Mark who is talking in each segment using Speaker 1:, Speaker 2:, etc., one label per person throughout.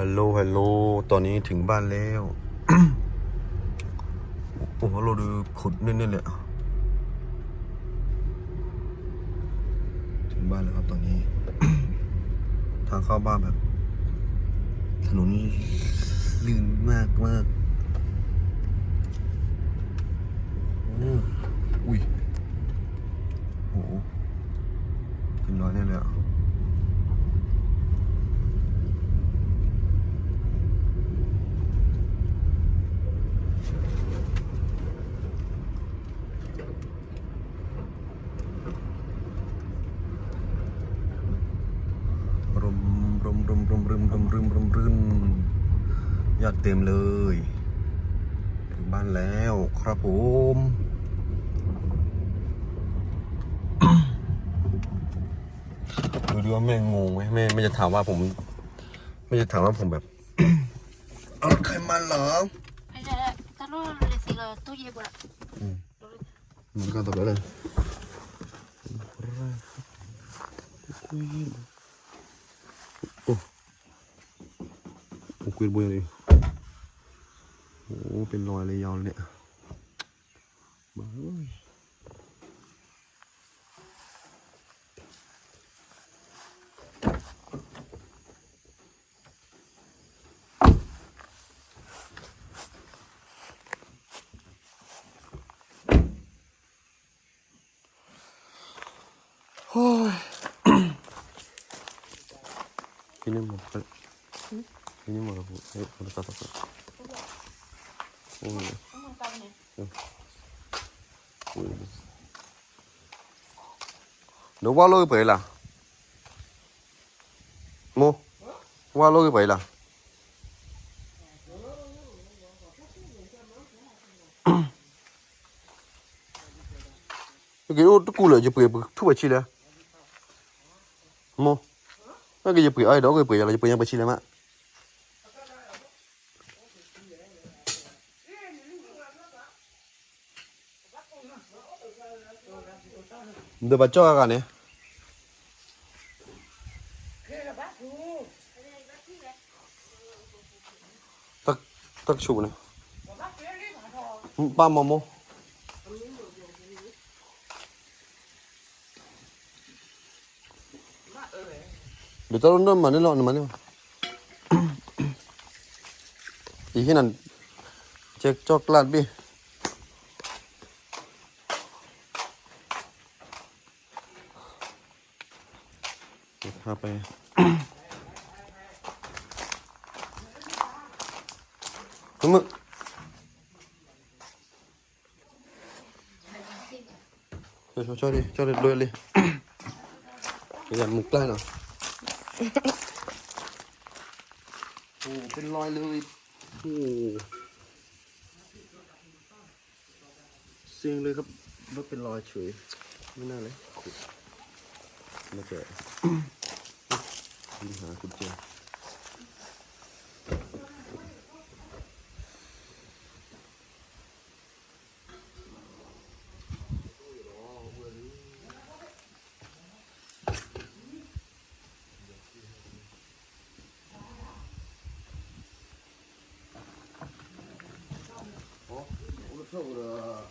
Speaker 1: ฮัลโหลฮัลโหลตอนนี้ถึงบ้านแล้วโอ้โหเราดูขุดเน่นๆเลยอะถึงบ้านแล้วครับตอนนี้ ทางเข้าบ้านแบบ ถนนลื่นมากมากโอ้อุ้ยโหเป็นร้อยแน่เลยอะ เต็มเลยถึงบ้านแล้วครับผมดูดิว่าแม่งงไหมแม่ไม่จะถามว่าผม ไม่จะถามว่าผมแบบเอารถใครมาเหรอ
Speaker 2: Allá, está lo decirlo, tú llevas.
Speaker 1: มันก็ตกเลยโอ้โอ้คุยบุยเลย โอ้เป็นรอยเลยยาวเลยเนี่ยบ้าเอ้ยโอ้ยกินนี่หมดไปกินนี่หมดแล้วเฮ้ยมันตัดตัดตัด Ừ. Ừ. ừ. Nó bao lâu vậy là? Mô? qua lâu vậy là? cái ô cú lửa chụp cái thu bài chi là mua nó cái gì cái ai đó cái chụp cái chụp cái chụp chi là mà 너 맞춰가 네 딱, 딱 쳐보 네. 응, 빠뭐 뭐. 몇 달은 넌 많이 나오는 많이 이히는 잭 초콜릿 비. พาไปน้ำมึกเดี๋ยวช่วยดิช่วยดิด้วยเลยอย่ามึกใกล้หน่อยโอ้เป็นรอยเลยโอ้เสียงเลยครับว่าเป็นรอยเฉยไม่น่าเลยขุดมาเจอ ที่หาคุณเจอそうだ。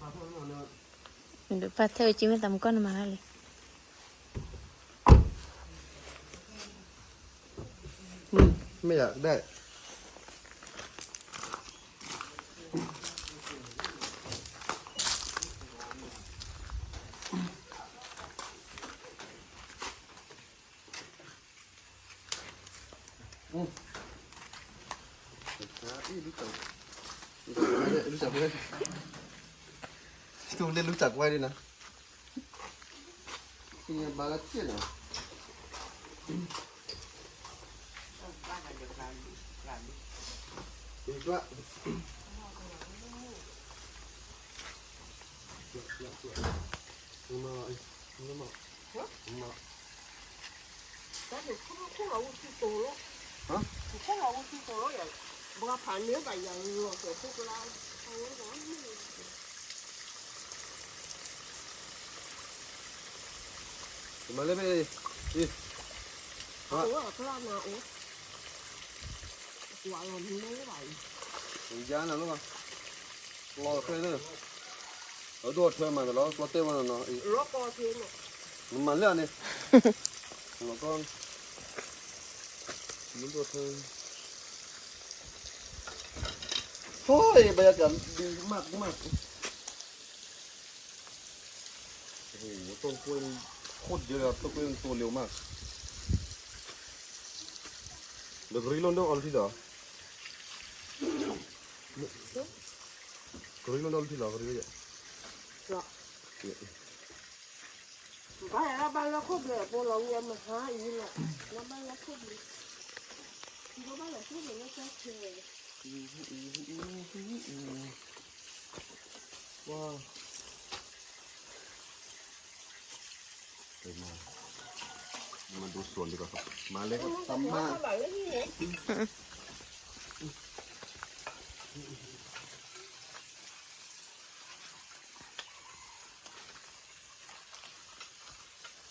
Speaker 1: パトロー
Speaker 2: ル。パトロール。パトロ
Speaker 1: ール。 ไม่อยากได้ อืมรู้จักรู้จักไหมตูเล่นรู้จักไว้ด้วยนะนี่บาลาเทียนะ 你转。转转转，你妈，你
Speaker 3: 妈，你妈。啊？你妈。我去走
Speaker 1: 了。
Speaker 3: 啊？你空，我去走了也，不怕怕牛在鱼了，就不过啦。
Speaker 1: 好。า
Speaker 3: โอ้กว่าเราไม่ไหว
Speaker 1: giá nào luôn mà lo khơi nữa ở đua thuê mà nó có tên mà nó
Speaker 3: รถก็เทียนเนี่ย
Speaker 1: nó mà lên đi nó con muốn đua thuê thôi bây giờ cần đi mặt cái mặt โอ้โหต้นกล้วยโคตรเยอะครับต้นกล้วยมันโตเร็วมากเดี๋ยวกรีลอนต้องเอาที่เหรอกรีลอนเอาที่เหรอ กรีลอน
Speaker 3: ไปแล้วบ้านเราครบเลยพวกเราเรียนมาหาอีกแหละแล้วบ้านเราครบเลยที่บ้านเราครบเลยนะจ๊ะเธอ
Speaker 1: ว้าวไปมามาดูสวนดีกว่าครับ มาเลยครับตำมา
Speaker 3: เท่าไหร่แล้วนี่เนี่ย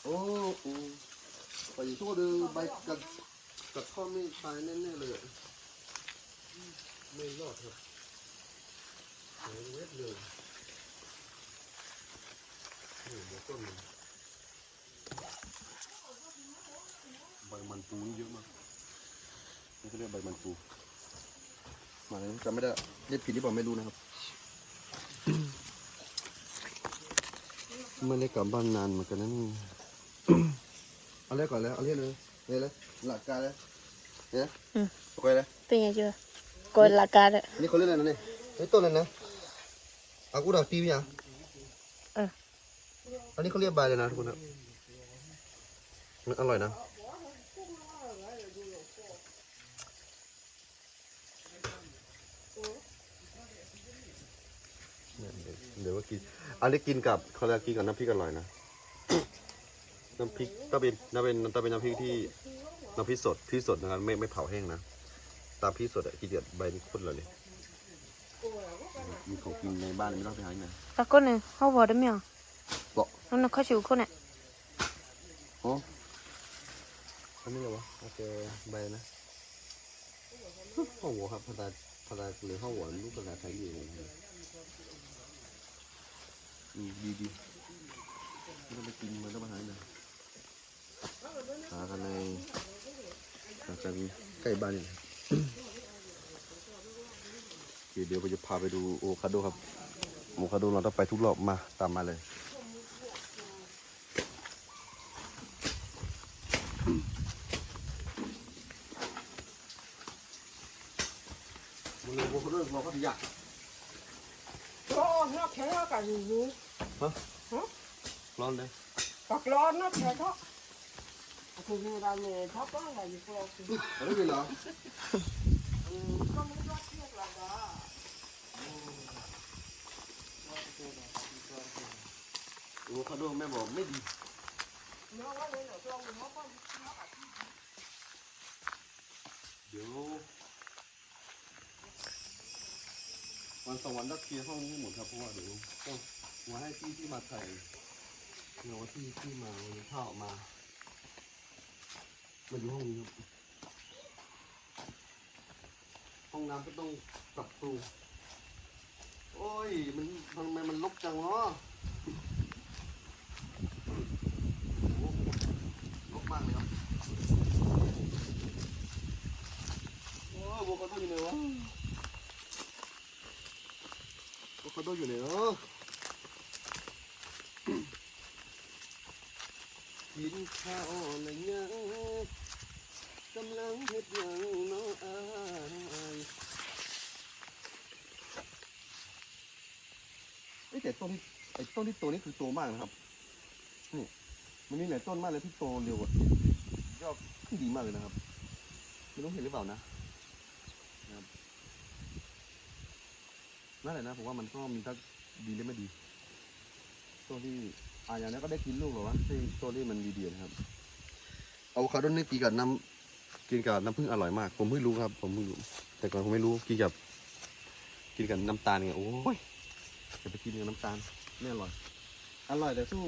Speaker 1: โอ้โอ้ไปโทษเลย ใบกัดกัดข้อไม่ตายแน่ๆเลยอะไม่รอดครับหายเวทเลยโอ้โหต้นมันใบมันปูนี่เยอะมากนี่เขาเรียกใบมันปูมาเลยจำไม่ได้เรียกผิดหรือเปล่าไม่รู้นะครับ ไม่ได้กลับบ้านนานเหมือนกันนะนี่ เอาเลยก่อนแล้วเอาเลยเลย เลยเลยหลักการเลยเนี่ยโอเคเลย
Speaker 2: เป็นไงเจ้าก็ราคาเด้อ
Speaker 1: อันนี้เขาเรียกอะไรนะเนี่ยไอ้ต้นนั้นนะอากูดักปีมั้ย
Speaker 2: เออ
Speaker 1: อันนี้เขาเรียกใบเลยนะทุกคนนะมันอร่อยนะเนี่ยเดี๋ยวเดี๋ยวว่ากินอันนี้กินกับเขาเรียกกินกับน้ำพริกอร่อยนะ น้ำพริกต้องเป็นน้ำเป็นต้องเป็นน้ำพริกที่น้ำพริกสดพริกสดนะครับไม่ไม่เผาแห้งนะตามพริกสดอะกินเดือดใบนี่โคตรเลยเลยมีของกินในบ้านไม่ต้องไปหาที่ไหน
Speaker 2: แล้วก็เนี่ยเขาบอกได้ไหมอะ
Speaker 1: บอก
Speaker 2: นั่นเขาชิวคนเนี่ย
Speaker 1: อ๋ออันนี้เหรอวะโอเคใบนะข้าวหัวครับภาษาภาษาหรือข้าวหัวลูกภาษาไทยอยู่อืมดีดีไม่ต้องไปกินมันต้องมาหาที่ไหน หากันในหากันใกล้บ้านนี่โอเคเดี๋ยวเราจะพาไปดูโอคาโดครับโอคาโดเราต้องไปทุกรอบมาตามมาเลยมันเลยโอคาโดเราก็อยาก
Speaker 3: โอ้นักแข่งกันอยู่
Speaker 1: ร้อนเลย
Speaker 3: ปักร้อนนักแข่งเขาคือเราเนี่ยชอบบ้านอะไรอยู่ก็คือ
Speaker 1: อะไรกันเหรอ
Speaker 3: ก็ไม่รักเที่ยวหรอกนะ
Speaker 1: โอคา โดแม่บอกไม่ดี
Speaker 3: เนาะว่าเลยเนาะลองดูเขาบ้าน
Speaker 1: เดี๋ยววันสองวันต้องเคลียร์ห้องนี้หมดครับเพราะว่าเดี๋ยวต้องมาให้พี่ที่มาถ่ายเดี๋ยวที่ที่มาวันนี้ข้าออกมา มาอยู่ห้องนี้ครับห้องน้ำก็ต้องปรับปรุงโอ้ย มันทำไมมันลกจังเนาะลกมากเลยครับโอ้ยโบคาโดอยู่ไหนวะโบคาโดอยู่ไหนเนาะ กินข้าวอะไรยังกำลังเฮ็ดหยังเนาะอายเอ้ยแต่ต้นที่ไอ้ต้นที่โตนี่คือโตมากนะครับ นี่มันมีหลายต้นมากเลยที่โตเร็วอะยอดขึ้นดีมากเลยนะครับ ไม่รู้เห็นหรือเปล่านะนั่นแหละนะผมว่ามันก็มีทั้งดีและไม่ดีตัวที่ อ่าอย่างนี้ก็ได้กินลูกหรอวะที่ตัวที่มันดีๆนะครับอะโวคาโดนี่กินกับน้ำกินกับน้ำผึ้งอร่อยมาก ผมเพิ่งรู้ครับ ผมเพิ่งรู้แต่ก่อนผมไม่รู้กินกับ กินกับน้ำตาลไงโอ้ยจะไปกินกับน้ำตาลไม่อร่อย อร่อยแต่สู้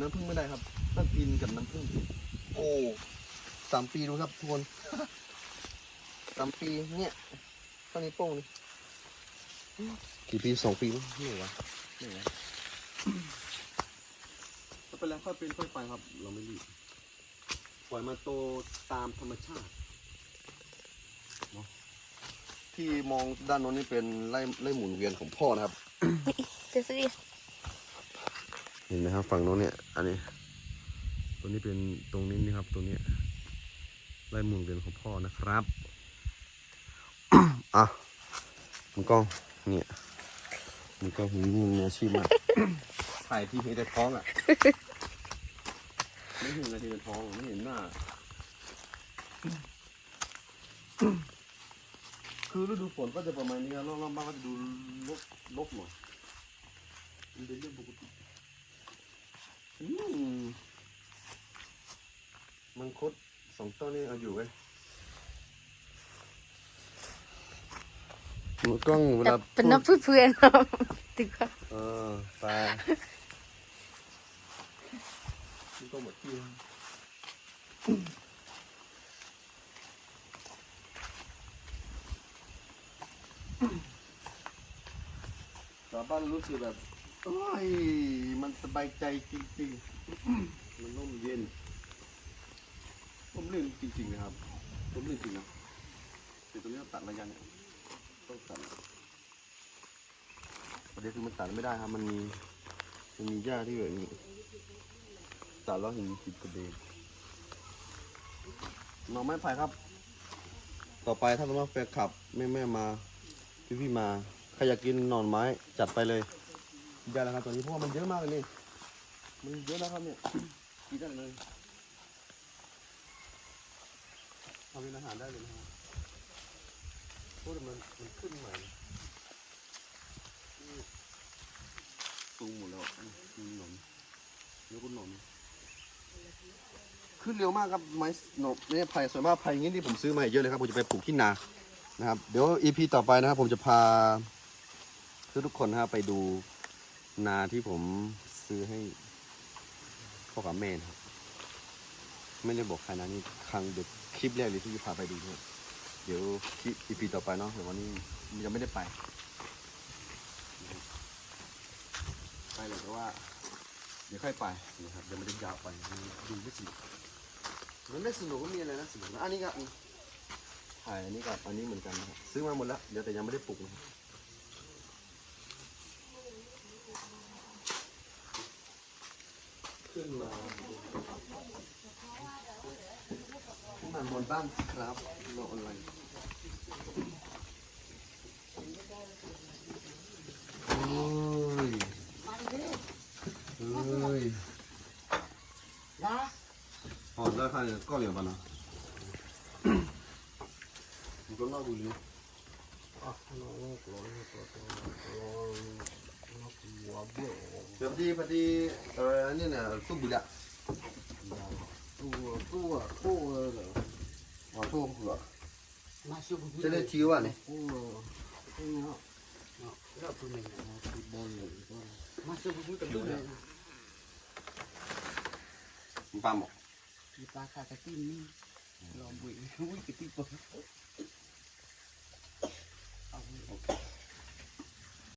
Speaker 1: น้ำผึ้งไม่ได้ครับต้องกินกับน้ำผึ้งโอ้สสามปีดูครับทุกคนสามปีเนี่ยตอนนี้วโป้งนี่กี่ปีสองปีมั้งไม่วะไม่วะถ้า เป็นแล้วค่อยเป็นค่อยไปครับ เราไม่รีบปล่อยมาโตตามธรรมชาติเนาะที่มองด้านโน้นนี่เป็นไร่ไร่หมุนเวียนของพ่อนะครับ
Speaker 2: เดี๋ยวสิ
Speaker 1: เห็นไหมครับฝั่งโน้นเนี่ย อันนี้ตัวนี้เป็นตรงนี้นี่ครับ ตัวนี้ไล่หมุนเวียนของพ่อนะครับ อะมึงกล้องเนี่ยมึงกล้องมึงมืออาชีพมากถ่ายทีเห็นแต่ท้องอะ ไม่เห็นอะไรทีแต่ท้องไม่เห็นหน้า คือฤดูฝนก็จะประมาณนี้ครับรอบๆบ้านก็จะดูลบลบหน่อยมันเป็นเรื่องปกติอืมมังคุดสองต้นนี่เอาอยู่เว้ยมือกล้องเว
Speaker 2: แต่
Speaker 1: ลา
Speaker 2: เป็นน้ำเพื่อนๆครับถึงว่า
Speaker 1: เออ ตามันก็หมดที่ชาวบ้านรู้สึกแบบโอ้ยมันสบายใจจริงๆ มันร่มเย็นผมลื่นจริงๆนะครับผมลื่นจริงนะแต่ตรงนี้ต้องตัดระยะเนี่ยต้องตัดประเด็นคือมันตัดไม่ได้ครับ มันมีมันมีหญ้าที่แบบนี้ ตัดแล้วเห็นติดกระเบนน่อไม้ไผ่ครับ ต่อไปถ้าสมมติแฟนคลับแม่แม่มา พี่พี่มาใครอยากกินหน่อไม้จัดไปเลยได้แล้วครับตอนนี้เพราะว่ามันเยอะมากเลยนี่มันเยอะนะครับเนี่ยกินได้เลยทำเป็นอาหารได้เลยนะครับเพราะว่มันมันขึ้นใหม่ปรุงหมดแล้วอืมมีหนมแล้วก็หนม ขึ้นเร็วมากครับไม้หนมเนี่ยไผ่ส่วนมากไผ่อย่างนี้ที่ผมซื้อมาเยอะเลยครับผมจะไปปลูกที่นานะครับ เดี๋ยว EP ต่อไปนะครับ ผมจะพาทุกคนนะครับไปดูนาที่ผมซื้อให้พ่อกับแม่ครับไม่ได้บอกใครนะนี่ครั้งเด็กคลิปแรกเลยที่จะพาไปดูด้วยเดี๋ยวคลิปอีพีต่อไปเนาะเดี๋ยววันนี้ยังไม่ได้ไป ไปเลยแต่ว่า ดี๋ยวค่อยไปนะครับเดี๋ยวมันจะยาวไปดูไม่สนุกมันไม่สนุกก็มีอะไรนะสนุกนะอันนี้ก็ถ่ายอันนี้กับอันนี้เหมือนกันนะครับซื้อมาหมดแล้วเดี๋ยวแต่ยังไม่ได้ปลูกนะครับขึ้นมาขึ้นมาบนบ้านครับโลออนไลน์โอ้ย 哎，来，好，再看高点吧呢。你说那不牛？啊，那我搞一个，搞一个，搞一个，那不我不。
Speaker 3: 别的别的，呃，呢？做不了。
Speaker 1: 做做做的，啊，做
Speaker 3: 不了。那是不。
Speaker 1: 这里几万呢？
Speaker 3: 哦，哎呀，那那不能，那不能，那是不是更多呢？ ปลาหมกมีปลาขากระติ้นนี่ลองบุยอุ้ยกระติ้นปลา